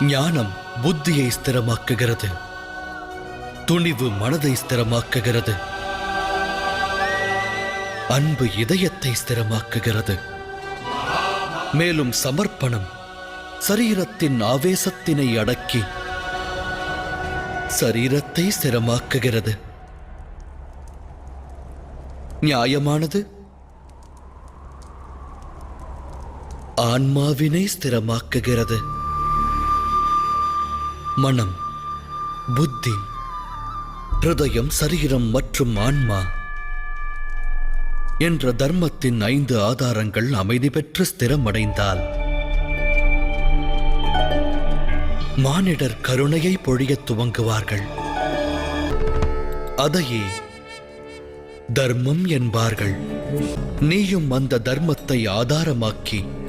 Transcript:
ஞானம் புத்தியை ஸ்திரமாக்குகிறது. துணிவு மனதை ஸ்திரமாக்குகிறது. அன்பு இதயத்தை ஸ்திரமாக்குகிறது. மேலும் சமர்ப்பணம் சரீரத்தின் ஆவேசத்தினை அடக்கி சரீரத்தை ஸ்திரமாக்குகிறது. நியாயமானது ஆன்மாவினை ஸ்திரமாக்குகிறது. மனம் புத்தி ஹிருதயம் சரீரம் மற்றும் ஆன்மா என்ற தர்மத்தின் ஐந்து ஆதாரங்கள் அமைதி பெற்று ஸ்திரமடைந்தால் மானிடர் கருணையை பொழியத் துவங்குவார்கள். அதையே தர்மம் என்பார்கள். நீயும் அந்த தர்மத்தை ஆதாரமாக்கி